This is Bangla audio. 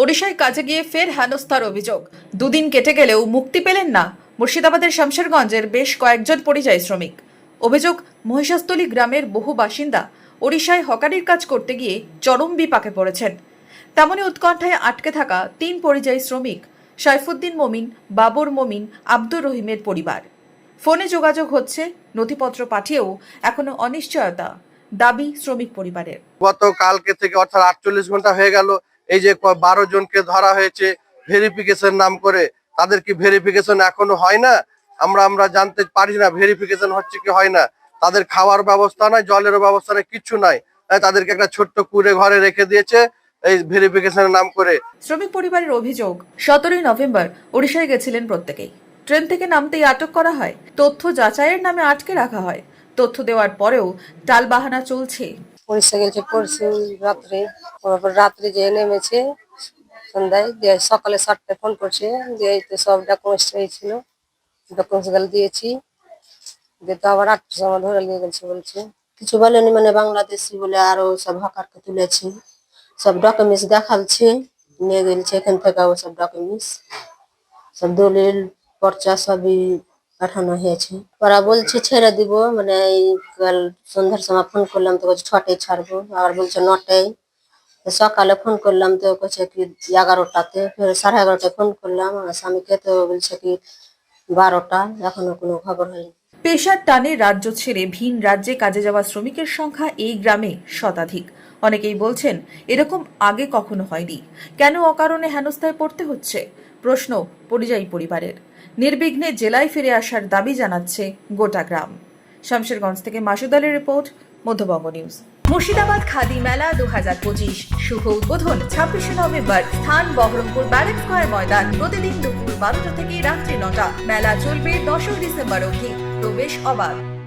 ওড়িশায় কাজে গিয়ে ফের হেনস্থার অভিযোগ। দুদিন কেটে গেলেও মুক্তি পেলেন না মুর্শিদাবাদের শামশেরগঞ্জের বেশ কয়েকজন পরিযায়ী শ্রমিক। অভিযোগ, মহিষাস্থলী গ্রামের বহু বাসিন্দা ওড়িশায় হকারির কাজ করতে গিয়ে চরম বিপাকে পড়েছেন। তেমনই উৎকণ্ঠায় আটকে থাকা তিন পরিযায়ী শ্রমিক, সাইফুদ্দিন মমিন, বাবর মমিন, আব্দুর রহিমের পরিবার। ফোনে যোগাযোগ হচ্ছে, নথিপত্র পাঠিয়েও এখনও অনিশ্চয়তা দাবি শ্রমিক পরিবারের। গত কালকে থেকে অর্থাৎ আটচল্লিশ ঘণ্টা হয়ে গেল এই যে বারো জনকে ধরা হয়েছে ভেরিফিকেশন নাম করে, তাদের কি ভেরিফিকেশন এখনও হয় না? আমরা আমরা জানতে পারি না ভেরিফিকেশন হচ্ছে কি হয় না। তাদের খাওয়ার ব্যবস্থা নাই জলের ব্যবস্থা নাই কিচ্ছু নাই। তাদেরকে একটা ছোট্ট কুড়ে ঘরে রেখে দিয়েছে এই ভেরিফিকেশনের নাম করে। শ্রমিক পরিবারের অভিযোগ, সতেরোই নভেম্বর ওড়িশায় গেছিলেন প্রত্যেকেই। ট্রেন থেকে নামতেই আটক করা হয়, তথ্য যাচাইয়ের নামে আটকে রাখা হয়। তথ্য দেওয়ার পরেও টালবাহানা চলছে। উড়িষ্যা গেছে পরশু রাত্রে। রাত্রে যে নেমেছে, সন্ধ্যায় দিয়ে সকালে সাতটায় ফোন করছে, দিয়ে তো সব ডকুমেন্টস হয়েছিল ডকুমেন্টসগুলো দিয়েছি। দিয়ে তো আবার আটটার সময় ধরে নিয়ে গেছে বলছে। কিছু বলেনি মানে বাংলাদেশি বলে আরও সব হকারকে তুলেছে। সব ডকুমেন্টস দেখালছে নিয়ে গেলছে এখান থেকে সব ডকুমেন্টস সব দলিল, পর্চা সবই পাঠানো হয়েছে। ওরা বলছে, ছেড়ে দিব মানে এই কাল সন্ধ্যার সময় ফোন করলাম, তো বলছে ছটায় ছাড়বো। আবার বলছে, নটায়। সকালে ফোন করলাম, তো বলছে কি, এগারোটাতে। ফের সাড়ে এগারোটায় ফোন করলাম, আমার স্বামীকে, তো বলছে কি, বারোটা। এখনও কোনো খবর হয়নি। পেশার টানে রাজ্য ছেড়ে ভিন রাজ্যে কাজে যাওয়া শ্রমিকের সংখ্যা এই গ্রামে শতাধিক। অনেকেই বলছেন, এরকম আগে কখনো হয়নি। কেন অকারণে হেনস্থায় পড়তে হচ্ছে? প্রশ্ন পরিযায়ী পরিবারের। নির্বিঘ্নে জেলায় ফিরে আসার দাবি জানাচ্ছে গোটা গ্রাম। শামশেরগঞ্জ থেকে মাসুদ আলীর রিপোর্ট, মধ্যবঙ্গ নিউজ। মুর্শিদাবাদ খাদি মেলা দু হাজার পঁচিশ। শুভ উদ্বোধন, ছাব্বিশে নভেম্বর। স্থান, বহরমপুর ব্যারেক স্কোয়ার ময়দান। প্রতিদিন দুপুর বারোটা থেকে রাত্রি নটা। মেলা চলবে দশই ডিসেম্বর অবধি। প্রবেশ অবাধ।